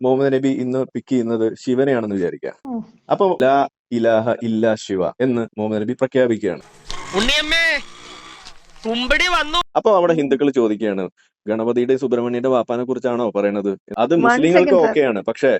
മുഹമ്മദ് നബി ഇന്ന് പിക്ക് ചെയ്യുന്നത് ശിവനെയാണെന്ന് വിചാരിക്കുക ഉം. അപ്പൊ ലാ ഇലാഹ ഇല്ല ശിവ എന്ന് മുഹമ്മദ് നബി പ്രഖ്യാപിക്കുകയാണ് അപ്പൊ അവിടെ ഹിന്ദുക്കൾ ചോദിക്കുകയാണ് ഗണപതിയുടെ സുബ്രഹ്മണ്യന്റെ വാപ്പാനെ കുറിച്ചാണോ പറയണത് അത് മുസ്ലിങ്ങൾക്ക്. ഓക്കെയാണ് പക്ഷെ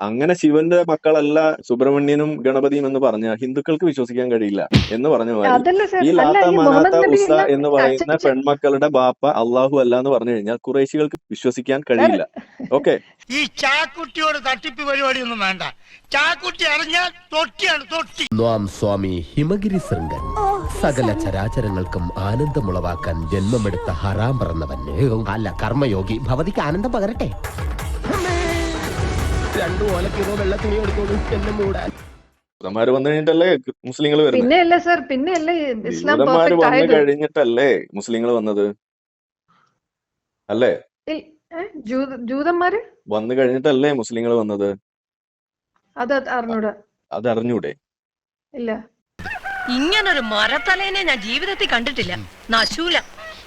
അങ്ങനെ ശിവന്റെ മക്കളല്ല സുബ്രഹ്മണ്യനും ഗണപതിയും എന്ന് പറഞ്ഞ ഹിന്ദുക്കൾക്ക് വിശ്വസിക്കാൻ കഴിയില്ല എന്ന് പറഞ്ഞ ഈ അല്ല ലാത്ത ഈ മനാത്ത ഉസ എന്ന് പറയുന്ന പെൺമക്കളുടെ ബാപ്പ അള്ളാഹു അല്ല എന്ന് പറഞ്ഞു കഴിഞ്ഞാൽ കുറേശികൾക്ക് വിശ്വസിക്കാൻ കഴിയില്ല. ഓക്കെ? ഈ ചാക്കുട്ടിയോട് തട്ടിപ്പ് പരിപാടി ഒന്നും വേണ്ട. ചാക്കുട്ടി അറിഞ്ഞാൽ തൊട്ടിയാണ് തൊട്ടി. സ്വാമി ഹിമഗിരി ശൃംഗൻ. സകല ചരാചരങ്ങൾക്കും ആനന്ദമുളവാക്കാൻ ജന്മമെടുത്ത ഹറാം പറന്നവൻ. അല്ല കർമ്മയോഗി. ഭവതിക്ക് ആനന്ദം പകരട്ടെ? രണ്ടു ഓലക്കിലോ വെള്ള തുണി എടുത്തോളൂ എന്നെ മൂടാൻ. ജൂതന്മാര് വന്നു കഴിഞ്ഞിട്ടല്ലേ മുസ്ലിങ്ങൾ വരുന്നത് സർ പിന്നല്ല ഇസ്ലാം പെർഫെക്റ്റ് വന്നു കഴിഞ്ഞിട്ടല്ലേ മുസ്ലിങ്ങൾ വന്നത്? അല്ലേ? ജൂതന്മാര്? വന്നു കഴിഞ്ഞിട്ടല്ലേ മുസ്ലിങ്ങൾ വന്നത്? അത് അറിഞ്ഞൂടാ അത് അറിഞ്ഞൂടെ. ഇല്ല. ഇങ്ങനൊരു മരത്തലേനെ ഞാൻ ജീവിതത്തിൽ കണ്ടിട്ടില്ല. നശൂല.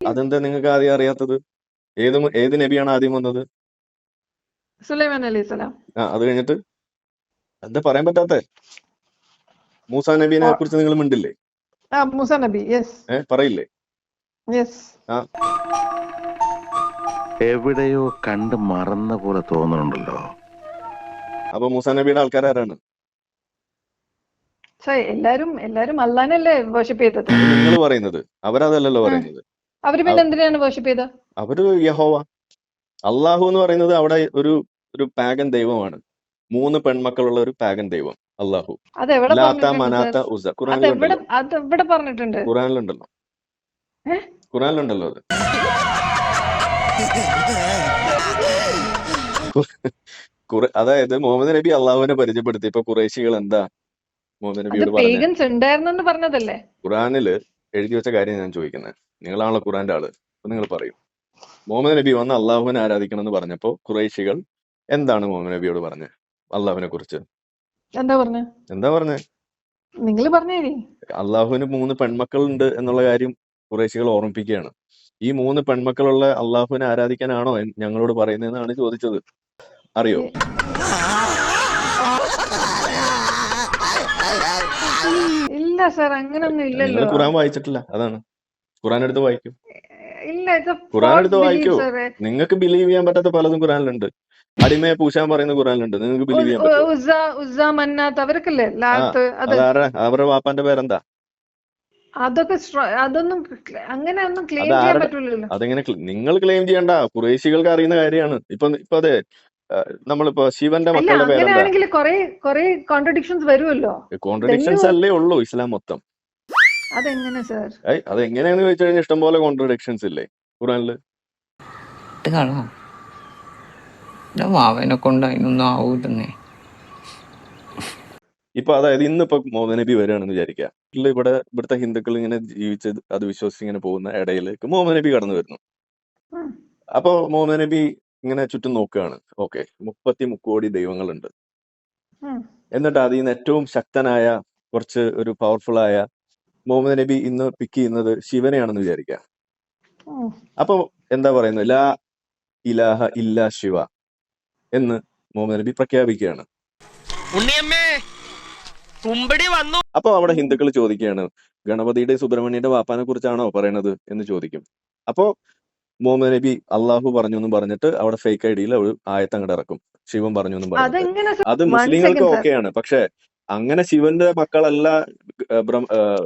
അതെന്താ നിങ്ങൾക്ക് ആദ്യം അറിയാത്തത്? ഏത് ഏത് നബിയാണ് ആദ്യം വന്നത്? സുലൈമാൻ അലൈഹി സ്വലാം. ആ അത് കഴിഞ്ഞിട്ട് എന്താ പറയാൻ പറ്റാത്ത? മൂസ നബീനെ കുറിച്ച് നിങ്ങൾ മിണ്ടില്ലേ? ആ മൂസ നബി യെസ് ഏ പറയില്ലേ? യെസ് ആ. എവിടെയോ കണ്ട് മറന്ന പോലെ തോന്നുന്നുണ്ടല്ലോ. അപ്പൊ മൂസ നബിയുടെ ആൾക്കാർ ആരാണ്? എല്ലാരും എല്ലാരും അല്ലാനല്ലേ വർഷിപ്പ് ചെയ്തത്? നിങ്ങൾ പറയുന്നത്. അവരതല്ലല്ലോ പറയുന്നത്. അവർ പിന്നെ എന്തിനാണ് വർഷിപ്പ് ചെയ്തത്? അവർ യഹോവ. അള്ളാഹു എന്ന് പറയുന്നത് അവിടെ ഒരു ഒരു പാഗൻ ദൈവമാണ്. മൂന്ന് പെൺമക്കളുള്ള ഒരു പാഗൻ ദൈവം അള്ളാഹു ലാത്ത മനാത്ത ഉസ. ഖുറാനിലുണ്ടല്ലോ ഖുറാനിലുണ്ടല്ലോ? ഖുറാനിലുണ്ടല്ലോ അത്. അതായത് മുഹമ്മദ് നബി അള്ളാഹുവിനെ പരിചയപ്പെടുത്തി. ഇപ്പൊ കുറേശികൾ എന്താ മുഹമ്മദ് നബിയോട് പറഞ്ഞതല്ലേ? ഖുറാനിൽ എഴുതി വെച്ച കാര്യം ഞാൻ ചോദിക്കുന്നത് നിങ്ങളാണല്ലോ ഖുറാന്റെ ആൾ. അപ്പൊ നിങ്ങൾ പറയും. മുഹമ്മദ് നബി വന്ന് അള്ളാഹുവിനെ ആരാധിക്കണം എന്ന് പറഞ്ഞപ്പോ കുറേശികൾ എന്താണ് മുഹമ്മദ് നബിയോട് പറഞ്ഞത് അള്ളാഹുവിനെ കുറിച്ച് എന്താ പറഞ്ഞ? എന്താ പറഞ്ഞേ? നിങ്ങൾ പറഞ്ഞേ അള്ളാഹുവിന് മൂന്ന് പെൺമക്കളുണ്ട് എന്നുള്ള കാര്യം കുറേശികൾ ഓർമ്മിപ്പിക്കുകയാണ്. ഈ മൂന്ന് പെൺമക്കളുള്ള അള്ളാഹുവിനെ ആരാധിക്കാനാണോ ഞങ്ങളോട് പറയുന്നതെന്നാണ് ചോദിച്ചത്. അറിയോ? ഇല്ല സർ അങ്ങനൊന്നും ഇല്ലല്ലോ. ഖുറാൻ വായിച്ചിട്ടില്ല അതാണ്. ഖുറാൻ എടുത്ത് വായിക്കും. ഖുറാൻ എടുത്ത് വായിക്കോ. നിങ്ങൾക്ക് ബിലീവ് ചെയ്യാൻ പറ്റാത്ത പലതും ഖുറാനിലുണ്ട്. അടിമയെ പൂശാൻ പറയുന്ന ഖുറാനിലുണ്ട് നിങ്ങൾക്ക് ബിലീവ് ചെയ്യാൻ പറ്റുമോ? അവരൊക്കെ അവരുടെ വാപ്പാന്റെ പേരെന്താ? അതൊക്കെ അതൊന്നും അങ്ങനെ ഒന്നും ക്ലെയിം ചെയ്യാൻ പറ്റില്ലല്ലോ പറ്റൂലല്ലോ. അതെങ്ങനെ നിങ്ങൾ ക്ലെയിം ചെയ്യണ്ട. കുറേശികൾക്ക് അറിയുന്ന കാര്യമാണ്. ഇപ്പൊ ഇപ്പൊ അതെ നമ്മളിപ്പോ ശിവന്റെ മക്കളുടെ പേരെന്താ? അങ്ങനെയാണെങ്കിൽ കുറെ കുറെ കോൺട്രഡിക്ഷൻസ് വരുമല്ലോ കോൺട്രഡിക്ഷൻസ് അല്ലേ ഉള്ളൂ ഇസ്ലാം മൊത്തം. അതെങ്ങനെ സാർ അതെങ്ങനെയാന്ന് ചോദിച്ചു കഴിഞ്ഞാൽ ഇഷ്ടംപോലെ കോൺട്രഡിക്ഷൻസ് ഇല്ലേ ഖുറാനിൽ കളോ എന്റെ വാവനെ കൊണ്ട് അതിനൊന്നും ആവൂലെന്നേ ഇപ്പൊ അതായത് ഇന്നിപ്പോ മുഹമ്മദ് നബി വരികയാണെന്ന് വിചാരിക്കുക. ഇവിടെ ഇവിടുത്തെ ഹിന്ദുക്കൾ ഇങ്ങനെ ജീവിച്ച് അത് വിശ്വസിച്ച് ഇങ്ങനെ പോകുന്ന ഇടയിലേക്ക് മുഹമ്മദ് നബി കടന്നു വരുന്നു. അപ്പോ അപ്പൊ മുഹമ്മദ് നബി ഇങ്ങനെ ചുറ്റും നോക്കുകയാണ്. ഓക്കെ മുപ്പത്തി മുക്കോടി ദൈവങ്ങളുണ്ട്. എന്നിട്ട് അതിൽ നിന്ന് ഏറ്റവും ശക്തനായ കുറച്ച് ഒരു പവർഫുൾ ആയ മുഹമ്മദ് നബി ഇന്ന് പിക്ക് ചെയ്യുന്നത് ശിവനെയാണെന്ന് വിചാരിക്കുക. അപ്പൊ എന്താ പറയുന്നത്? ലാ ഇലാഹ ഇല്ല ശിവ. എന്ന് മുഹമ്മദ് നബി പ്രഖ്യാപിക്കുകയാണ്. ഉണ്ണിയമ്മേ കുമ്പടി വന്നു. അപ്പൊ അവിടെ ഹിന്ദുക്കൾ ചോദിക്കുകയാണ് ഗണപതിയുടെ സുബ്രഹ്മണ്യന്റെ വാപ്പാനെ കുറിച്ചാണോ പറയണത് എന്ന് ചോദിക്കും. അപ്പോ മുഹമ്മദ് നബി അള്ളാഹു പറഞ്ഞു എന്ന് പറഞ്ഞിട്ട് അവിടെ ഫേക്ക് ഐഡിയിൽ ഒരു ആയത്ത് അങ്ങോട്ട് ഇറക്കും. ശിവൻ പറഞ്ഞു എന്നും പറഞ്ഞു അത് മുസ്ലിങ്ങൾക്ക് ഓക്കെയാണ് പക്ഷെ അങ്ങനെ ശിവന്റെ മക്കളല്ല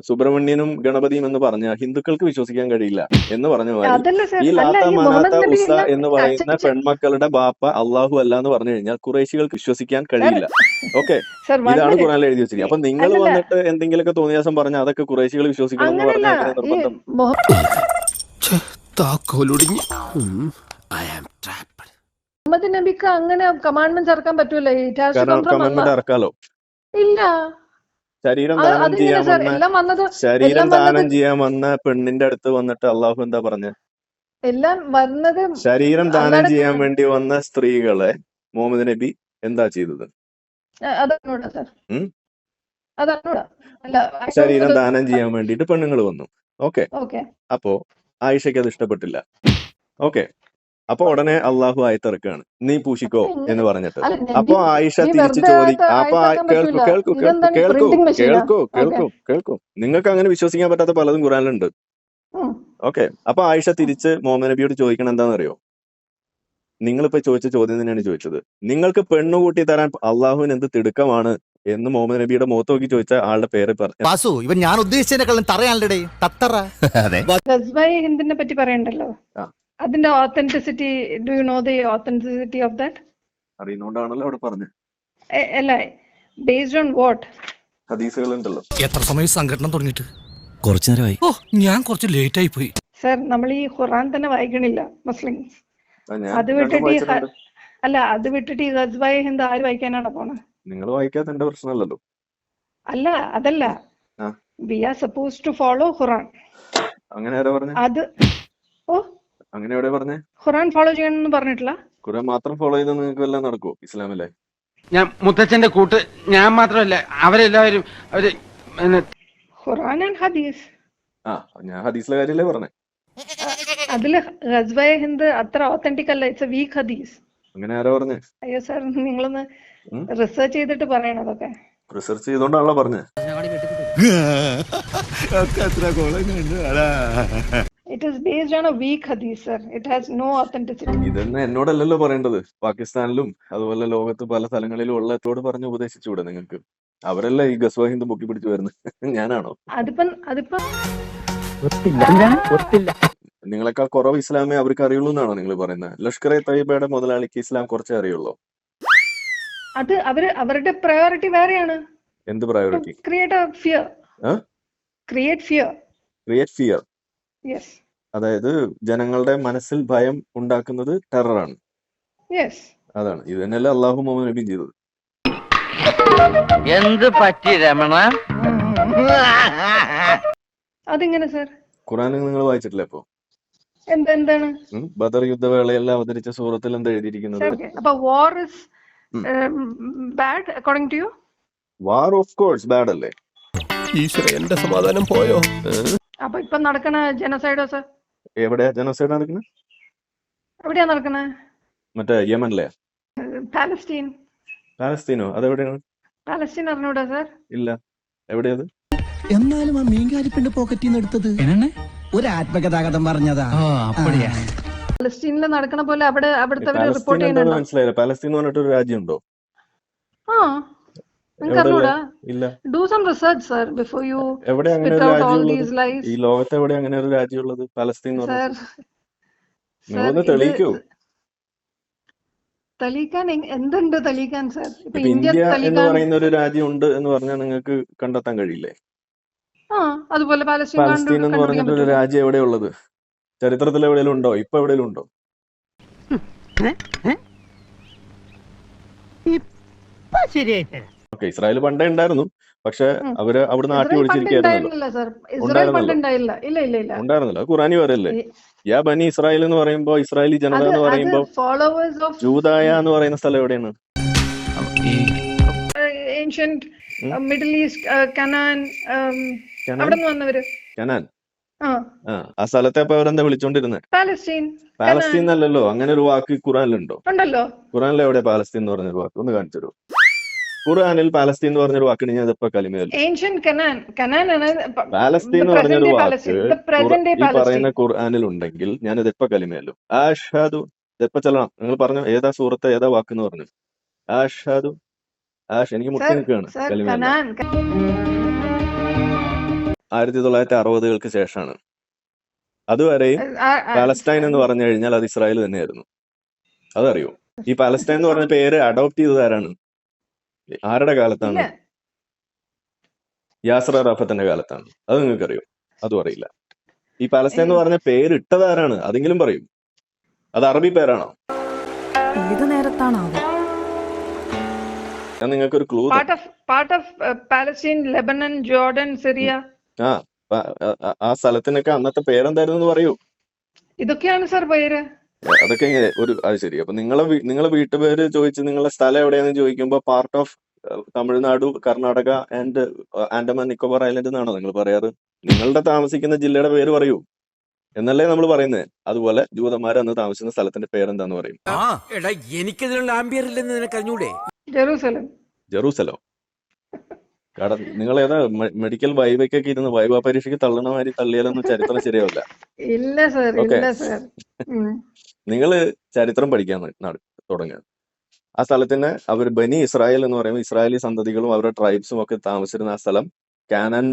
സുബ്രഹ്മണ്യനും ഗണപതിയും എന്ന് പറഞ്ഞ ഹിന്ദുക്കൾക്ക് വിശ്വസിക്കാൻ കഴിയില്ല എന്ന് പറഞ്ഞ മാതിരി. ഈ ലാത്ത ഈ മനാത്ത ഉസ എന്ന് പറയുന്ന പെൺമക്കളുടെ ബാപ്പ അള്ളാഹു അല്ല എന്ന് പറഞ്ഞു കഴിഞ്ഞാൽ കുറേശികൾക്ക് വിശ്വസിക്കാൻ കഴിയില്ല. ഓക്കെ? ഇതാണ് ഖുറാനിൽ എഴുതി വെച്ചിരിക്കുന്നത്. അപ്പൊ നിങ്ങൾ. വന്നിട്ട് എന്തെങ്കിലുമൊക്കെ തോന്നിയാസം പറഞ്ഞാൽ അതൊക്കെ കുറേശികൾ വിശ്വസിക്കണം എന്ന് പറഞ്ഞാൽ നിർബന്ധം? ഐ ആം ട്രാപ്ഡ് മുഹമ്മദ് നബിക്ക് അങ്ങനെ കമാൻഡ്മെന്റ് ഇറക്കാൻ പറ്റൂല. ഇല്ല. ശരീരം ദാനം ചെയ്യാൻ വന്ന ശരീരം ദാനം ചെയ്യാൻ വന്ന പെണ്ണിന്റെ അടുത്ത് വന്നിട്ട് അള്ളാഹു എന്താ പറഞ്ഞ? എല്ലാം വരുന്നത് ശരീരം ദാനം ചെയ്യാൻ വേണ്ടി വന്ന സ്ത്രീകളെ മുഹമ്മദ് നബി എന്താ ചെയ്തത്? ശരീരം ദാനം ചെയ്യാൻ വേണ്ടിട്ട് പെണ്ണുങ്ങൾ വന്നു. ഓക്കെ. ഓക്കെ. അപ്പോ ആയിഷയ്ക്ക് അത് ഇഷ്ടപ്പെട്ടില്ല. ഓക്കെ. അപ്പൊ ഉടനെ അള്ളാഹു ആയത്തിറക്കാണ്. നീ പൂശിക്കോ എന്ന് പറഞ്ഞിട്ട്. അപ്പൊ ആയിഷ തിരിച്ചു വെറുതെ ചോദി അപ്പൊ കേൾക്കൂ കേൾക്കൂ കേൾക്കൂ കേൾക്കൂ കേൾക്കൂ കേൾക്കൂ കേൾക്കൂ. നിങ്ങൾക്ക് അങ്ങനെ വിശ്വസിക്കാൻ പറ്റാത്ത പലതും ഖുറാനിലുണ്ട് ഓക്കെ. അപ്പൊ ആയിഷ തിരിച്ച് മുഹമ്മദ് നബിയോട് ചോദിക്കണം എന്താണെന്നറിയോ? നിങ്ങളിപ്പോ ചോദിച്ച ചോദ്യം തന്നെയാണ് ചോദിച്ചത്. നിങ്ങൾക്ക് പെണ്ണുകൂട്ടി തരാൻ അള്ളാഹുവിന് എന്ത് തിടുക്കമാണ് എന്ന് മുഹമ്മദ് നബിയുടെ മുഖത്ത് നോക്കി ചോദിച്ച ആളുടെ പേര് പറഞ്ഞു ഇവൻ ഞാൻ ഉദ്ദേശിച്ചതിനെക്കാളും തറയാണല്ലേ തത്തറ. അതെ. പറ്റി പറയണ്ടല്ലോ. ആ. അതിന്റെ authenticity do you know the authenticity of that അറിയുന്നോണ്ടാണല്ലോ അവിടെ പറഞ്ഞു അല്ല ബേസ്ഡ് ഓൺ വാട്ട് ഹദീസുകൾ ഉണ്ടല്ലോ എത്ര സമയം സംഘടന തുടങ്ങിയിട്ട്? കുറച്ചു നേരമായി. ഓ ഞാൻ കുറച്ച് ലേറ്റ് ആയി പോയി. സർ നമ്മൾ ഈ ഖുർആൻ തന്നെ വായിക്കണില്ല മുസ്ലിംസ്. ആ, ഞാൻ അത് വിട്ടിട്ട് ഈ ഹ- അല്ല അത് വിട്ടിട്ട് ഈ ഗസ്ബായി ഹിന്ദ് ആര് വായിക്കാനാണ് പോണത്? നിങ്ങൾ വായിക്കാത്ത എന്റെ പ്രശ്നമല്ലല്ലോ. അല്ല അതല്ല. ആ. We are suppose to follow Quran അങ്ങനെ ആരാ പറഞ്ഞു? അത് ഓ അങ്ങനെ എവിടെ പറഞ്ഞേ? ഖുറാൻ ഫോളോ ചെയ്യണമെന്ന് പറഞ്ഞിട്ടില്ല. ഖുറാൻ മാത്രം ഫോളോ ചെയ്താൽ നിങ്ങൾക്ക് വല്ലതും നടക്കുമോ ഇസ്ലാമിലെ? ഞാൻ മുത്തച്ഛന്റെ കൂട്ട് ഞാൻ മാത്രമല്ല അവരെല്ലാവരും അവർ ഖുറാൻ ആൻഡ് ഹദീസ്. ആ ഞാൻ ഹദീസിലെ കാര്യല്ലേ പറഞ്ഞേ? അതിൽ ഗസ്ബായ ഹിന്ദ് അത്ര ഓത്തന്റിക് അല്ല ഇറ്റ്സ് എ വീക്ക് ഹദീസ് അങ്ങനെ ആരാ പറഞ്ഞേ? അയ്യോ സാർ നിങ്ങളൊന്ന് റിസർച്ച് ചെയ്തിട്ട് പറയണം അതൊക്കെ. റിസർച്ച് ചെയ്തോണ്ടാണല്ലോ പറഞ്ഞേ. It is based on a weak Hadith sir it has no authenticity ഇതെന്നെ എന്നോടല്ലല്ലോ പറയേണ്ടത്. പാകിസ്ഥാനിലും അതുപോലെ ലോകത്ത് പല സ്ഥലങ്ങളിലും ഉള്ളത്തോട് പറഞ്ഞ് ഉപദേശിച്ചുകൂടെ നിങ്ങൾക്ക്? അവരല്ല ഈ ഗസ്വ ഹിന്ദു പൊക്കി പിടിച്ചു വരുന്നത്. ഞാനാണോ? അതിപ്പം അതിപ്പം നിങ്ങളെക്കാൾ കുറവ് ഇസ്ലാമേ അവർക്ക് അറിയുള്ളൂ എന്നാണോ നിങ്ങൾ പറയുന്നത്? ലഷ്കർ എ തയ്യബയുടെ മുതലാളിക്ക് ഇസ്ലാം കുറച്ചേ അറിയുള്ളൂ. അത് അവർ അവരുടെ പ്രയോറിറ്റി വേറെയാണ്. എന്ത് പ്രയോറിറ്റി ക്രിയേറ്റ് എ ഫിയർ ആ? Create fear create fear yes അതായത് ജനങ്ങളുടെ മനസ്സിൽ ഭയം ഉണ്ടാക്കുന്നത് ടെററാണ് യെസ് അതാണ്. ഇത് തന്നെയല്ലേ അള്ളാഹു മുഹമ്മദ് നബിയും ചെയ്തത്. എന്ത് പറ്റി രമണ? അതെങ്ങനെ സർ ഖുറാൻ നിങ്ങൾ വായിച്ചിട്ടില്ല ഇപ്പൊ എന്ത് എന്താണ്? ബദർ യുദ്ധവേളയിൽ അവതരിച്ച സൂറത്തിൽ എന്താ എഴുതിയിരിക്കുന്നത്. അപ്പൊ war is bad according to you war of course bad അല്ലേ? ഈശ്വര എന്റെ സമാധാനം പോയോ? അപ്പൊ ഇപ്പൊ നടക്കണ ജനസൈഡോ സർ എവിടെയാ ജനസൈഡ് നടക്കുന്നത് എവിടെയാ നടക്കണ മറ്റേ യമനിലെ. പാലസ്തീൻ പാലസ്തീനോ അതെവിടെയാണ്? പാലസ്തീൻ അറിഞ്ഞൂടാ സർ? ഇല്ല. എവിടെയത്? എന്നാലും ആ മീൻകാരി പെണ്ണ് പോക്കറ്റിൽ നിന്ന് എടുത്തത് ഒരു ആത്മകഥാഗതം പറഞ്ഞതാ. പാലസ്റ്റീനിൽ നടക്കണ പോലെ അവിടെ അവിടുത്തെ റിപ്പോർട്ട് പാലസ്തീൻ ചെയ്യുന്നുണ്ടോ? മനസ്സിലായില്ല. പാലസ്തീൻ എന്ന് പറഞ്ഞിട്ട് ഒരു രാജ്യമുണ്ടോ? ആ. Do some research sir before you എവിടെ അങ്ങനെ ഒരു ഈ ലോകത്ത് എവിടെ അങ്ങനെ ഒരു രാജ്യം ഉള്ളത് എന്ന് സർ പറഞ്ഞിട്ട് നിങ്ങളൊന്ന് തെളിയിക്കൂ. തെളിയിക്കാൻ എങ്- എന്തുണ്ട് തെളിയിക്കാൻ സർ ഇന്ത്യ എന്ന് പറയുന്ന ഒരു രാജ്യം ഉണ്ട് എന്ന് പറഞ്ഞാൽ നിങ്ങൾക്ക് കണ്ടെത്താൻ കഴിയില്ലേ? ആ അതുപോലെ പാലസ്തീൻ എന്ന് പറഞ്ഞിട്ട് ഒരു? രാജ്യം എവിടെയുള്ളത് ചരിത്രത്തിൽ എവിടെയെങ്കിലും ഉണ്ടോ? ഇപ്പൊ എവിടെയെങ്കിലും ഉണ്ടോ? ഓക്കെ ഇസ്രായേൽ പണ്ടേ ഉണ്ടായിരുന്നു. പക്ഷെ. അവർ അവിടുന്ന് ആട്ടി ഇസ്രായേൽ പണ്ട് ഓടിച്ചിരിക്കുകയായിരുന്നല്ലോ ഉണ്ടായിരുന്നില്ല സർ. ഇസ്രായേൽ ഉണ്ടായിരുന്നല്ലോ. പണ്ട് ഉണ്ടായില്ല ഇല്ല ഇല്ല ഇല്ല. ഉണ്ടായിരുന്നല്ലോ. അത് ഖുറാനി വരല്ലേ യാ ബനി ഇസ്രായേൽ എന്ന് പറയുമ്പോ ഇസ്രായേലി ജനത എന്ന് പറയുമ്പോ ഫോളോവേഴ്സ് ഓഫ് ജൂതായ എന്ന് പറയുന്ന സ്ഥലം എവിടെയാണ്? മിഡിൽ ഈസ്റ്റ് കനാൻ കനാൻ അവിടെ വന്നവര്. കനാൻ ആ. ആ ആ സ്ഥലത്തെ അപ്പൊ അവരെന്താ വിളിച്ചോണ്ടിരുന്നത് പാലസ്തീൻ പാലസ്തീൻ അല്ലല്ലോ അങ്ങനെ ഒരു വാക്ക് ഖുറാനിലുണ്ടോ ഉണ്ടല്ലോ. ഖുറാനിൽ എവിടെ പാലസ്തീൻ എന്ന് പറഞ്ഞൊരു വാക്ക്? ഒന്ന് കാണിച്ചു തരൂ ഖുറാനിൽ പാലസ്തീൻ എന്ന് പറഞ്ഞൊരു വാക്കിന് ഞാൻ ഇതിപ്പോ കലിമയല്ല പാലസ്തീൻ എന്ന് പറഞ്ഞൊരു വാക്ക് ഈ പറയുന്ന. ഖുർആനിൽ ഉണ്ടെങ്കിൽ ഞാൻ ഇതിപ്പോ കലിമയല്ലു കലിമയല്ലോ ആഷാദു ഇതിപ്പോ ചെല്ലണം. നിങ്ങൾ പറഞ്ഞു ഏതാ സൂറത്തെ ഏതാ വാക്ക് എന്ന് പറഞ്ഞു. ആഷാദു ആഷ് എനിക്ക് മുട്ടി നിൽക്കുകയാണ് കനാൻ ആയിരത്തി തൊള്ളായിരത്തി അറുപതുകൾക്ക് ശേഷമാണ്. ആ, പാലസ്റ്റൈൻ എന്ന് പറഞ്ഞു കഴിഞ്ഞാൽ അത് ഇസ്രായേൽ തന്നെയായിരുന്നു. അതറിയോ? ഈ പാലസ്റ്റൈൻ എന്ന് പറഞ്ഞ പേര് അഡോപ്റ്റ് ചെയ്തത് ആരാണ്? ആരുടെ കാലത്താണ്. യാസർ അറാഫത്തിന്റെ കാലത്താണ്. അത് നിങ്ങൾക്കറിയോ? അതും അറിയില്ല. ഈ പാലസ്തീൻ എന്ന് പറഞ്ഞ പേര് ഇട്ടതാരാണ് അതെങ്കിലും പറയും. അത് അറബി പേരാണോ? ഏത് നേരത്താണാവോ? ഞാൻ നിങ്ങൾക്ക് ഒരു clue part of Lebanon, Jordan, Syria. ആ ആ- സ്ഥലത്തിനൊക്കെ അന്നത്തെ പേരെന്തായിരുന്നു പറയൂ. ഇതൊക്കെയാണ് സർ പേര്? അതൊക്കെ എങ്ങനെ ഒരു അത് ശരി. അപ്പൊ നിങ്ങളെ നിങ്ങളെ വീട്ടുപേര് ചോദിച്ച് നിങ്ങളെ സ്ഥലം എവിടെയാന്ന് ചോദിക്കുമ്പോ part of Tamil Nadu Karnataka and Andaman Nicobar island എന്നാണോ നിങ്ങൾ പറയാറ്? നിങ്ങളുടെ താമസിക്കുന്ന ജില്ലയുടെ പേര് പറയൂ. എന്നല്ലേ നമ്മൾ പറയുന്നത് അതുപോലെ ജൂതന്മാർ അന്ന് താമസിക്കുന്ന സ്ഥലത്തിന്റെ പേരെന്താന്ന് പറയും? എനിക്കതിനുള്ള ജെറൂസലം. ജെറൂസലം. കാരണം നിങ്ങൾ ഏതാ മെഡിക്കൽ വൈവയ്ക്കൊക്കെ ഇരുന്ന് വൈവ പരീക്ഷയ്ക്ക് തള്ളണ മാതിരി തള്ളിയാലൊന്നും ചരിത്രം ശരിയാവില്ല. ഇല്ല സർ. ഇല്ല സർ. നിങ്ങൾ ചരിത്രം പഠിക്കാൻ തുടങ്ങുക ആ സ്ഥലത്തിന് അവർ ബനി ഇസ്രായേൽ എന്ന് പറയുമ്പോൾ ഇസ്രായേലി സന്തതികളും അവരുടെ ട്രൈബ്സും ഒക്കെ താമസിച്ചിരുന്ന ആ സ്ഥലം കാനാൻ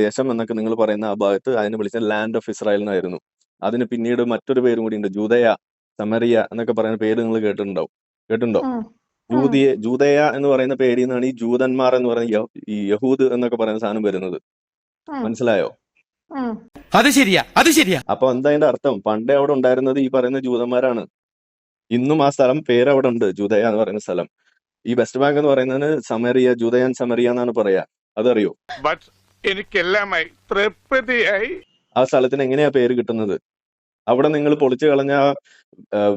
ദേശം എന്നൊക്കെ നിങ്ങൾ പറയുന്ന ആ ഭാഗത്ത് അതിനെ വിളിച്ച ലാൻഡ് ഓഫ് ഇസ്രായേൽ എന്നായിരുന്നു. അതിന് പിന്നീട് മറ്റൊരു പേരും കൂടി ഉണ്ട് ജൂതയ സമരിയ എന്നൊക്കെ പറയുന്ന പേര് നിങ്ങൾ കേട്ടിട്ടുണ്ടാവും. കേട്ടിട്ടുണ്ടോ? ജൂതിയ ജൂതയ എന്ന് പറയുന്ന പേരിൽ നിന്നാണ് ഈ ജൂതന്മാർ എന്ന് പറയുന്ന ഈ യഹൂദ് എന്നൊക്കെ പറയുന്ന സാധനം വരുന്നത്. മനസ്സിലായോ? അത് ശരിയാ അത് ശരിയാ. അപ്പൊ എന്താ അതിന്റെ അർത്ഥം? പണ്ടേ അവിടെ ഉണ്ടായിരുന്നത് ഈ പറയുന്ന ജൂതന്മാരാണ്. ഇന്നും ആ സ്ഥലം പേര് അവിടെ ഉണ്ട് ജൂതയ എന്ന് പറയുന്ന സ്ഥലം. ഈ വെസ്റ്റ് ബാങ്ക് എന്ന് പറയുന്നതിന് സമറിയ ജൂതയൻ സമറിയ എന്നാണ് പറയാ. അതറിയോ? എനിക്കെല്ലാമായി തൃപ്തിയായി. ആ സ്ഥലത്തിന് എങ്ങനെയാ പേര് കിട്ടുന്നത്? അവിടെ നിങ്ങൾ പൊളിച്ചു കളഞ്ഞ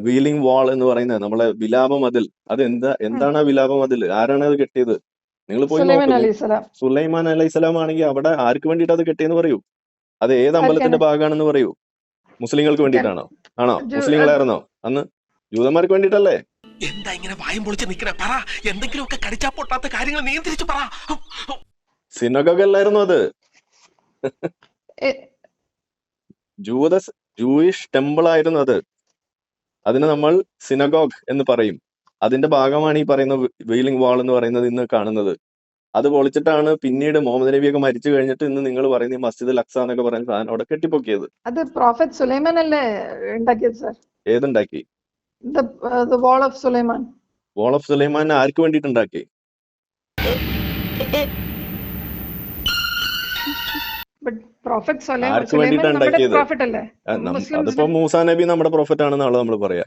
വീലിംഗ് വാൾ എന്ന് പറയുന്നത് നമ്മളെ വിലാപ മതിൽ അത് എന്താ എന്താണ് ആ വിലാപ മതിൽ ആരാണ് അത് കെട്ടിയത്? നിങ്ങൾ പോയി സുലൈമാൻ അലൈഹിസ്സലാം ആണെങ്കിൽ അവിടെ ആർക്ക് വേണ്ടിയിട്ട് അത് കെട്ടിയെന്ന് പറയൂ? അത് ഏത് അമ്പലത്തിന്റെ ഭാഗമാണെന്ന് പറയൂ? മുസ്ലിങ്ങൾക്ക് വേണ്ടിയിട്ടാണോ? ആണോ? മുസ്ലിങ്ങളായിരുന്നോ? അന്ന് ജൂതന്മാർക്ക് വേണ്ടിയിട്ടല്ലേ? എന്താ ഇങ്ങനെ വായും പൊളിച്ച് നിക്കണേ പറ. എന്തെങ്കിലുമൊക്കെ കടിച്ചാ പൊട്ടാത്ത കാര്യങ്ങൾ നിയന്ത്രിച്ച് പറ. സിനഗോഗ് അല്ലായിരുന്നു അത് ജൂത ജൂയിഷ് ടെമ്പിൾ ആയിരുന്നു അത്. അതിന് നമ്മൾ സിനഗോഗ് എന്ന് പറയും. അതിന്റെ ഭാഗമാണ് ഈ പറയുന്ന വെയിലിംഗ് വാൾ എന്ന് പറയുന്നത് ഇന്ന് കാണുന്നത്. അത് പൊളിച്ചിട്ടാണ് പിന്നീട് മുഹമ്മദ് നബിയൊക്കെ മരിച്ചു കഴിഞ്ഞിട്ട് ഇന്ന് നിങ്ങൾ പറയുന്ന ഈ മസ്ജിദ് അക്സ എന്നൊക്കെ പറയുന്ന സാധനം അവിടെ കെട്ടിപ്പൊക്കിയത്. അത് പ്രോഫറ്റ് സുലൈമാൻ അല്ലേ ഉണ്ടാക്കിയത് sir ഏതുണ്ടാക്കി? The wall of Sulaiman. Wall of Sulaiman ആർക്ക് വേണ്ടിയിട്ട് അതിപ്പോ മൂസാ നബി നമ്മുടെ പ്രോഫിറ്റ് ആണെന്നാണ് നമ്മൾ പറയാ.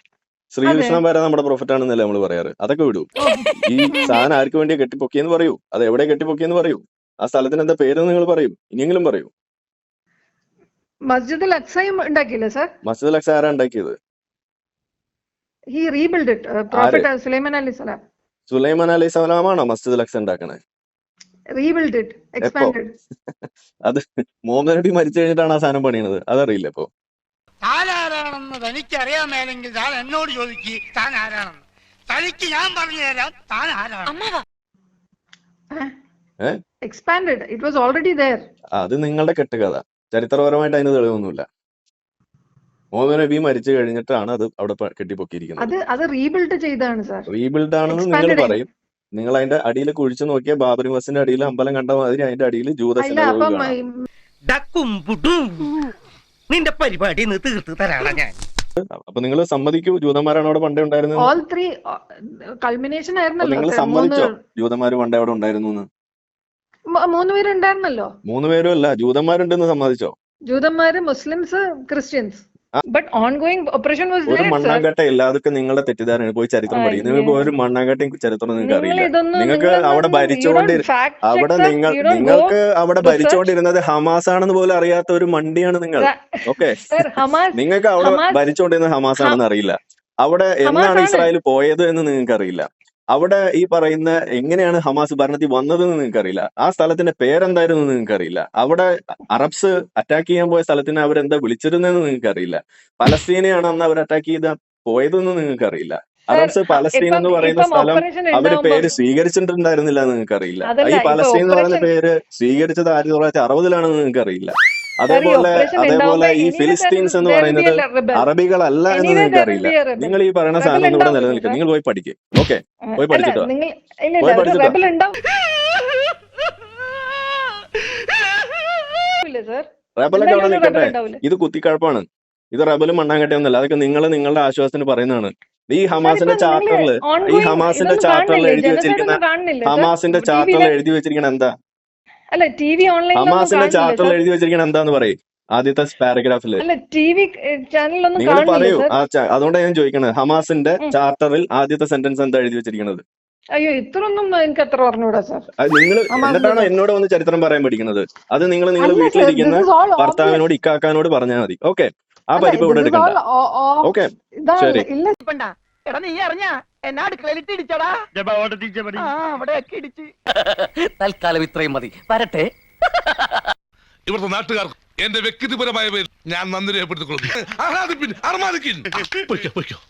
ശ്രീകൃഷ്ണൻ വരെ നമ്മുടെ പ്രോഫിറ്റ് ആണെന്നല്ലേ നമ്മൾ പറയാറ്. അതൊക്കെ വിടൂ. ഈ സാധനം ആർക്ക് വേണ്ടിയാ കെട്ടിപ്പൊക്കിയെന്ന് പറയൂ. അത് എവിടെ കെട്ടിപ്പൊക്കിയെന്ന് പറയൂ. ആ സ്ഥലത്തിന് എന്താ പേര് നിങ്ങൾ പറയും. ഇനിയെങ്കിലും പറയൂ. അക്സയും ഉണ്ടാക്കിയില്ലേ സർ? മസ്ജിദ് അക്സ ആരാ ഉണ്ടാക്കിയത്? He rebuild it prophet Sulaiman അലൈഹി സ്വലാം. സുലൈമാൻ അലൈഹി സ്വലാമാണോ മസ്ജിദ് അക്സ ഉണ്ടാക്കണേ? റീബിൽഡ് ഇറ്റ് എക്സ്പാൻഡഡ് അത് മുഹമ്മദ് നബി മരിച്ചു കഴിഞ്ഞിട്ടാണ് ആ സാധനം പണിയണത്. അതറിയില്ല ഇപ്പൊ. താൻ ആരാണെന്ന് തനിക്കറിയാൻ മേലെങ്കിൽ താൻ എന്നോട് ചോദിക്ക് താൻ ആരാണെന്ന് തനിക്ക് ഞാൻ പറഞ്ഞു തരാം താൻ ആരാണ്? Expanded it was already there അത് നിങ്ങളുടെ കെട്ടുകഥ. ചരിത്രപരമായിട്ട് അതിന് തെളിവൊന്നുമില്ല. മുഹമ്മദ് നബി മരിച്ചു കഴിഞ്ഞിട്ടാണ് അത് അവിടെ കെട്ടിപ്പൊക്കിയിരിക്കുന്നത്. അത് അത് റീബിൽഡ് ചെയ്തതാണ് സർ റീബിൽഡ് ആണെന്ന് നിങ്ങൾ പറയും. നിങ്ങൾ അതിന്റെ അടിയിൽ കുഴിച്ചു നോക്കിയ ബാബരി മസിന്റെ അടിയിൽ അമ്പലം കണ്ട മാതിരി അതിന്റെ അടിയിൽ ജൂത അല്ല അപ്പം ഡക്കും പുട്ടും നിന്റെ പരിപാടി തീർത്ത് തരാടാ ഞാൻ. അപ്പൊ നിങ്ങൾ സമ്മതിക്കൂ? ജൂതന്മാരാണ് അവിടെ പണ്ടേ ഉണ്ടായിരുന്നത്? ഓൾ ത്രീ കൾമിനേഷൻ ആയിരുന്നല്ലോ. നിങ്ങൾ സമ്മതിച്ചോ? ജൂതന്മാര് പണ്ടേ അവിടെ ഉണ്ടായിരുന്നു മൂന്നുപേരും മൂന്ന് പേരുണ്ടായിരുന്നല്ലോ. മൂന്ന് പേരും അല്ല ജൂതന്മാരുണ്ടെന്ന് സമ്മതിച്ചോ? ജൂതന്മാര് Muslims Christians. But on going operation was ഒരു മണ്ണാങ്കട്ട ഇല്ലാതൊക്കെ നിങ്ങളുടെ തെറ്റിദ്ധാരണ പോയി ചരിത്രം പഠിക്കും നിങ്ങൾക്ക് ഒരു മണ്ണാങ്കട്ടയും ചരിത്രം നിങ്ങൾക്ക് നിങ്ങൾ അറിയില്ല. നിങ്ങൾക്ക് നിങ്ങൾ അവിടെ ഇതൊന്നും- ഭരിച്ചുകൊണ്ട് you don't fact check, അവിടെ. നിങ്ങൾ നിങ്ങൾക്ക് അവിടെ. ഭരിച്ചുകൊണ്ടിരുന്നത് ഹമാസ് ആണെന്ന് പോലും അറിയാത്ത ഒരു മണ്ടിയാണ് നിങ്ങൾ. ഓക്കെ നിങ്ങൾക്ക് അവിടെ ഭരിച്ചുകൊണ്ടിരുന്നത് ഹമാസ് ആണെന്ന് അറിയില്ല. അവിടെ എന്നാണ് ഇസ്രായേൽ പോയത് എന്ന് നിങ്ങൾക്ക് അറിയില്ല അവിടെ ഈ പറയുന്ന എങ്ങനെയാണ് ഹമാസ് ഭരണത്തിൽ വന്നതെന്ന് നിങ്ങൾക്ക് അറിയില്ല ആ സ്ഥലത്തിന്റെ പേരെന്തായിരുന്നു എന്ന് നിങ്ങൾക്ക് അറിയില്ല അവിടെ അറബ്സ് അറ്റാക്ക് ചെയ്യാൻ പോയ സ്ഥലത്തിന് അവരെന്താ വിളിച്ചിരുന്നതെന്ന് നിങ്ങൾക്ക് അറിയില്ല പലസ്തീനെയാണ് അന്ന് അവർ അറ്റാക്ക് ചെയ്ത പോയതെന്ന് നിങ്ങൾക്ക് അറിയില്ല അറബ്സ് പലസ്തീൻ എന്ന് പറയുന്ന സ്ഥലം അവർ പേര് സ്വീകരിച്ചിട്ടുണ്ടായിരുന്നില്ല നിങ്ങൾക്കറിയില്ല. നിങ്ങൾക്ക് അറിയില്ല ഈ പലസ്തീൻ എന്ന് പറയുന്ന പേര് സ്വീകരിച്ചത് ആയിരത്തി തൊള്ളായിരത്തി അറുപതിലാണെന്ന് നിങ്ങൾക്ക് അറിയില്ല അതേപോലെ അതേപോലെ ഈ ഫിലിസ്തീൻസ് എന്ന് പറയുന്നത് അറബികളല്ല എന്ന് നിങ്ങൾക്ക് അറിയില്ല നിങ്ങൾ ഈ പറയുന്ന സാധനം ഇവിടെ നിലനിൽക്കും. നിലനിൽക്കുക നിങ്ങൾ പോയി പഠിക്കുക ഓക്കെ പോയി പഠിച്ചിട്ടോ ഇല്ല പോയി പഠിച്ചിട്ടോ റബലൊക്കെ അവിടെ നിൽക്കട്ടെ. ഇത് കുത്തിക്കഴപ്പാണ്. ഇത് റബലും മണ്ണാങ്കട്ടയൊന്നുമല്ല. അതൊക്കെ നിങ്ങൾ നിങ്ങളുടെ ആശ്വാസത്തിന് പറയുന്നതാണ്. ഈ ഹമാസിന്റെ ചാർട്ടറിൽ ഈ ഹമാസിന്റെ ചാർട്ടറിൽ എഴുതി വെച്ചിരിക്കുന്ന ഹമാസിന്റെ ചാർട്ടറിൽ എഴുതി വെച്ചിരിക്കുന്ന എന്താ? അല്ല ടി വി ഓൺലൈൻ ഹമാസിന്റെ ചാർട്ടറിൽ എഴുതി വെച്ചിരിക്കണം എന്താന്ന് പറയും? ആദ്യത്തെ പാരഗ്രാഫിൽ അല്ല ടി വി ചാനലൊന്നും നിങ്ങൾ പറയൂ. ച- അതുകൊണ്ടാണ് ഞാൻ ചോദിക്കണത്. ഹമാസിന്റെ ചാർട്ടറിൽ ആദ്യത്തെ സെന്റൻസ് എന്താ എഴുതി വെച്ചിരിക്കുന്നത് അയ്യോ ഇത്രയൊന്നും എനിക്ക് അത്ര പറഞ്ഞൂടാ സർ അത് നിങ്ങൾ എന്നിട്ടാണ് എന്നോട് വന്ന് ചരിത്രം പറയാൻ പഠിക്കുന്നത്? അത് നിങ്ങൾ നിങ്ങൾ അല്ല വീട്ടിലിരിക്കുന്ന ഭർത്താവിനോട് ഇക്കാക്കാനോട് പറഞ്ഞാൽ മതി. ഓക്കെ ആ പരിപാടി ഇവിടെ എടുക്കണ്ട. ഓക്കെ ഇതാണ്. ശരി. ഇല്ല. എടാ നീ അറിഞ്ഞ എന്നാ അടുക്കളയിലിട്ട് ഇടിച്ചടാ? ആ അവിടെ ഒക്കെ ഇടിച്ച്. തൽക്കാലം ഇത്രയും മതി. വരട്ടെ. ഇവിടുത്തെ നാട്ടുകാർ എന്റെ വ്യക്തിപരമായ പേര് ഞാൻ നന്ദി രേഖപ്പെടുത്തിക്കൊള്ളുന്നു ആഹ്ലാദിപ്പിൻ അർമാദിക്കിൻ. പൊയ്ക്കോ പൊയ്ക്കോ.